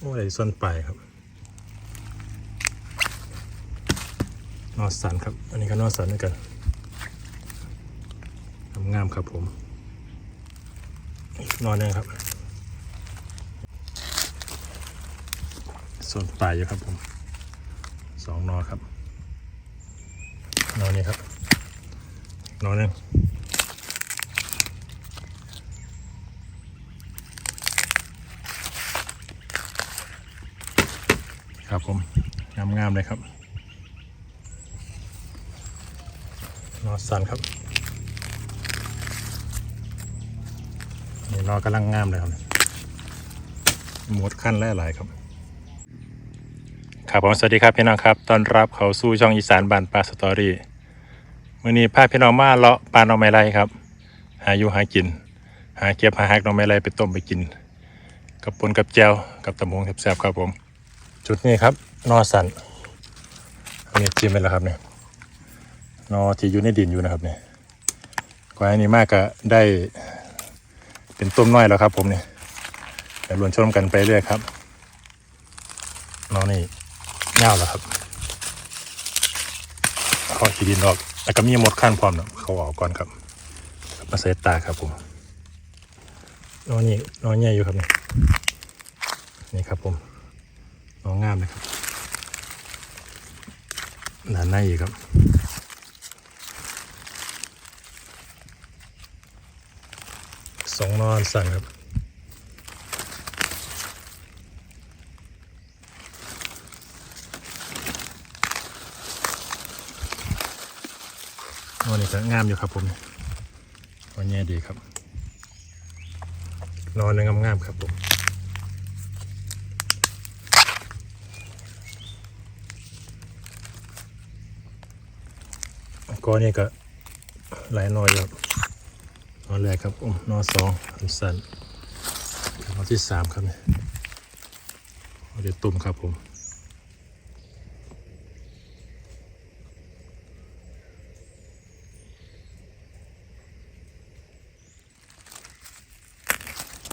โอ้ยส้นปลายครับ นอสันครับ อันนี้ก็นอสันด้วยกันงามครับผมอีกนอนหนึงครับ ส่วนปลายอยู่ครับผมสองนอครับ นอนนี้ครับ นอนหนึง ครับผมงามๆเลยครับนอสันครับนี่นอกำลังงามเลยครับหมดขั้นและหลายครับครับผมสวัสดีครับพี่น้องครับต้อนรับเขาสู่ช่องอีสานบานปลาสตอรี่มื่อนี้พาพี่น้องมาเลาะปลาหน่อไม้ไรครับ หาอยู่หากิน หาเก็บหาหักหน่อไม้ไรไปต้มไปกิน กับปนกับแจวกับตำหงแซ่บๆครับผม จุดนี้ครับ นอสันอันนี้จิ้มไปแล้วครับเนี่ยนอที่อยู่ในดินอยู่นะครับเนี่ยกว่าอันนี้มากก็ได้เป็นต้มน้อยแล้วครับ ผมเนี่ยเดี๋ยวรวนชมกันไปเรื่อยครับนอนี่เน่าแล้วครับขอขีดินออกแล้วก็มีหมดขั้นพร้อมนะเขาออกก่อนครับมาใส่ตาครับผมนอนนี่นอนใหญ่อยู่ครับนี่นี่ครับผม นอนงามเลยครับหนาในอีกครับสองนอนสั่นครับนอนนี่ก็งามอยู่ครับผมนอนแย่ดีครับ นอนนึงงามๆครับผม ก็นี่ก็หลายนอนอยครับนอแรกครับผมนอสองอันสันนอที่สามครับเนี่ยเดี๋ยวตุ่มครับผม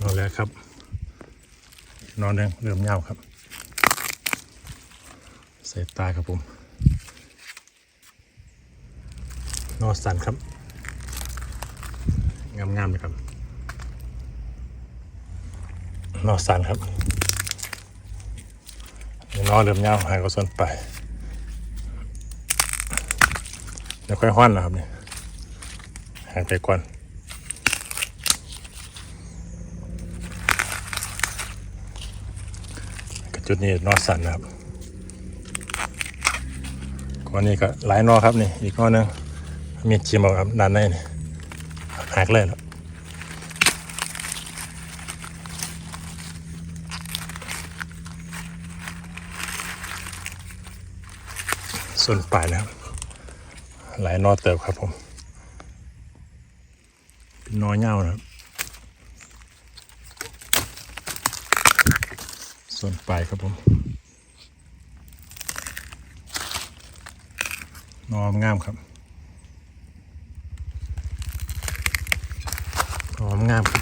นอนแรกครับ นอนหนึ่งเริ่มเงาครับ ใส่ตาครับผม นอสันครับ งามๆเลยครับ นอสันครับนี่นอเริ่มยาวหายก็ส่วนไปเดี๋ยวค่อยห้อนนะครับเนี่ยหายไปก่อนก็จุดนี้นอสันนะครับก่อนนี้ก็หลายนอครับนี่อีกนอนึง มีชิมเอาครับด้านในนี่หักเลยแล้วส่วนปลายนะครับ หลายนอเติบครับผม เป็นนอเง่านะครับ ส่วนปลายครับผม นอมงามครับ หอม งามครับ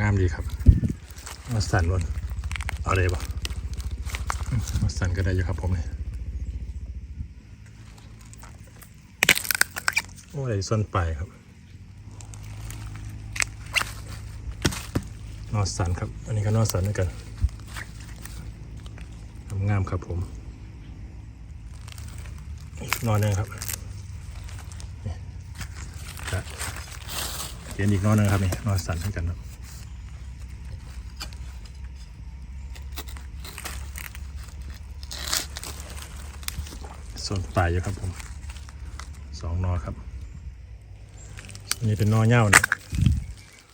งามดีครับ มาสั่นวนเอาเลยบ่อืมาสั่นก็ได้อยู่ครับผมเนี่ยโอ้ยส้นปลายครับนอสันครับ อันนี้ก็นอสันด้วยกันงามครับผมอีกนอนหนึงครับ ขียนอีกนอนหนึงครับนี่นอสั่นให้กันครับส่วนปลายอยู่ครับผมสองนอครับอันนี้เป็นนอเง่าเนี่ย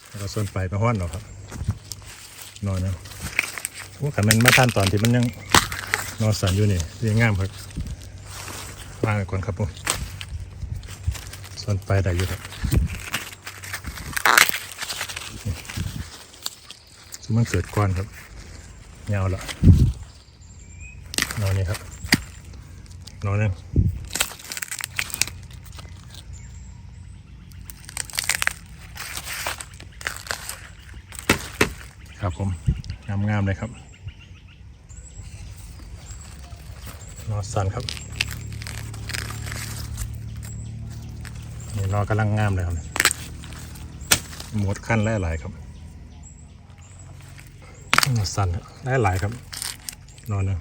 แล้วก็ส่วนปลายเป็นห้อนหรอกครับนอนนะพวกขันมันมาท่านตอนที่มันยังนอนสั่นอยู่นี่เรียงงามครับวางไว้ก่อนครับผมส่วนปลายได้อยู่ครับ มันเกิดก้อนครับเงาละนอนนี่ครับนอนนึงครับผมงามๆเลยครับนอสันครับนี่นอกำลังงามเลยครับหมดขั้นหลายครับ สั่นหลายๆครับ นอนนะ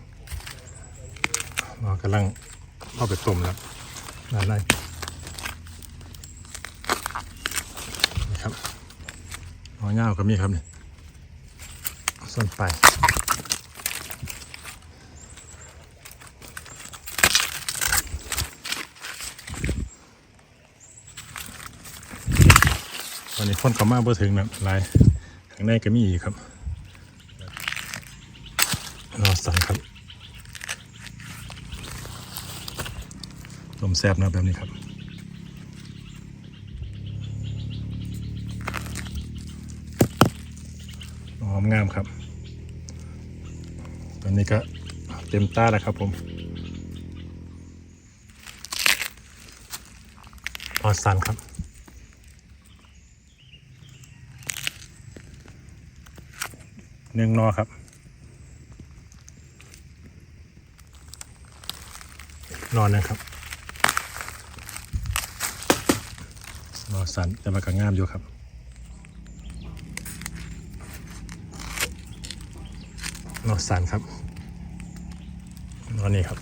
นอนกำลังเข้าไปต้มแล้วนั่นเลยนี่ครับนอนเงาก็มีครับนี่ส่วนไปตอนนี้คนเขามาบ่ถึงนะหลายข้างในก็มีอีกครับ สันครับลมแซบนะแบบนี้ครับหอมงามครับ ตอนนี้ก็เต็มตาแล้วครับผมพอสันครับหนึ่งนอครับ นอนนะครับนอสันแต่มันก็งามอยู่ครับนอสันครับนอนนี่ครับ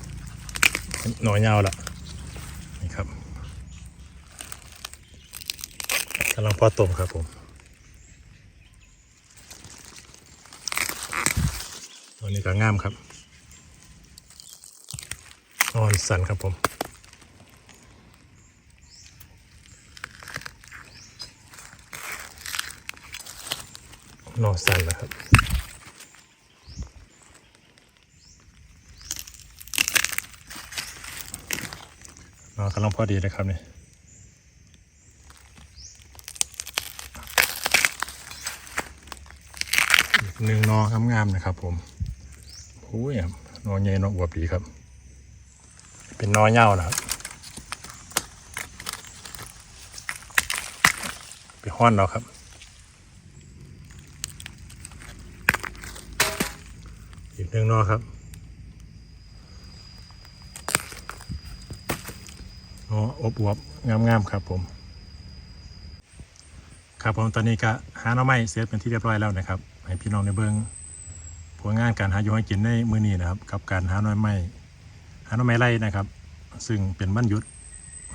นอนยาวละนี่ครับกำลังพอต้มครับผมนอนนี่ก็งามครับ นอนสันครับผมนอนสันนะครับนอนกำลังพอดีเลยครับนี่อีกหนึ่งนองามๆนะครับผมโอ้ยครับนอใหญ่นออวบดีครับ เป็นน้อยเหย้านะครับไปห้อนเราครับอีกหนึ่งนอครับอ๋ออบอวบงามงามๆครับผม ครับผมตอนนี้ก็หาหน่อไม้เสร็จเป็นที่เรียบร้อยแล้วนะครับให้พี่น้องในเบิ้องผลงานการหาอยู่ให้กินในมือนี้นะครับ กับการหาหน่อไม้ หาน่อไม้ไร่นะครับ ซึ่งเป็นวันยุด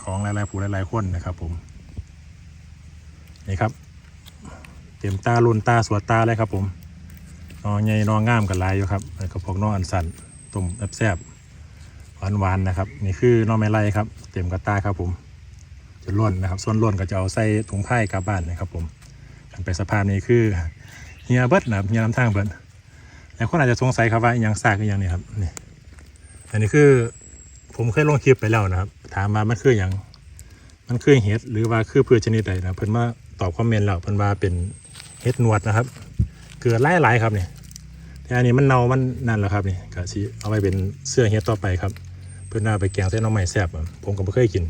ของหลายๆผู้หลายๆคนนะครับผมนี่ครับ เต็มตาลุนตาสวดตาเลยครับผมนอใหญ่นองามกันลายอยู่ครับแล้วก็พวกนออันสันต้มแซ่บหวานๆนะครับ นี่คือนองไม้ไล่ครับ เต็มกระตาครับผมจะล้นนะครับ ส่วนล้นก็จะเอาใส่ถุงผ้ากลับบ้านนะครับผมกันไปสภาพนี้คือเฮียเบิดนะเฮียน้ำทางเบิดหลายคนอาจจะสงสัยครับว่าอหยังซากอหยังนี่ครับนี่ อันนี้คือผมเคยลงคลิปไปแล้วนะครับ ถามมามันคืออย่างมันคือเห็ดหรือว่าคือพืชชนิดใดนะเพิ่นมาตอบคอมเมนต์แล้วเพิ่นว่าเป็นเห็ดหนวดนะครับ เกลือหลายครับเนี่ยแต่อันนี้มันเน่ามันนั่นแหละครับนี่ก็สิเอาไว้เป็นเสื้อเห็ดต่อไปครับ เพื่อนเอาไปแกงเส้นน้องใหม่แซ่บผมก็ไม่เคยกิน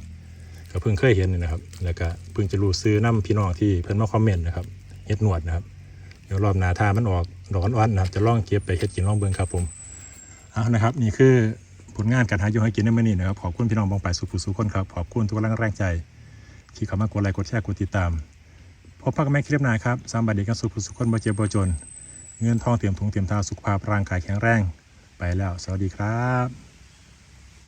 ก็เพิ่งเคยเห็นนี่นะครับ แล้วก็เพิ่งจะรู้ซื้อน้ำพี่น้องที่เพิ่นมาคอมเมนต์นะครับเฮ็ดหนวดนะครับเดี๋ยวรอบหน้าถ้ามันออกดอกอ่อนๆนะครับจะลองเก็บไปเฮ็ดกินลองเบิ่งครับผมเอานะครับ นี่คือ ผลงานการหาอยู่ให้กินในมื้อนี้นะครับขอบคุณพี่น้องบองไปสุขสุขคนครับขอบคุณทุกกำลังแรงใจที่เข้ามากดไลค์กดแชร์กดติดตามพบพักแม่คลิปหน้าครับสามบายดีกันสุขสุขคนบ่เจ็บบ่จน เงินทองเตรียมถุงเตรียมทาสุขภาพร่างกายแข็งแรง ไปแล้ว สวัสดีครับ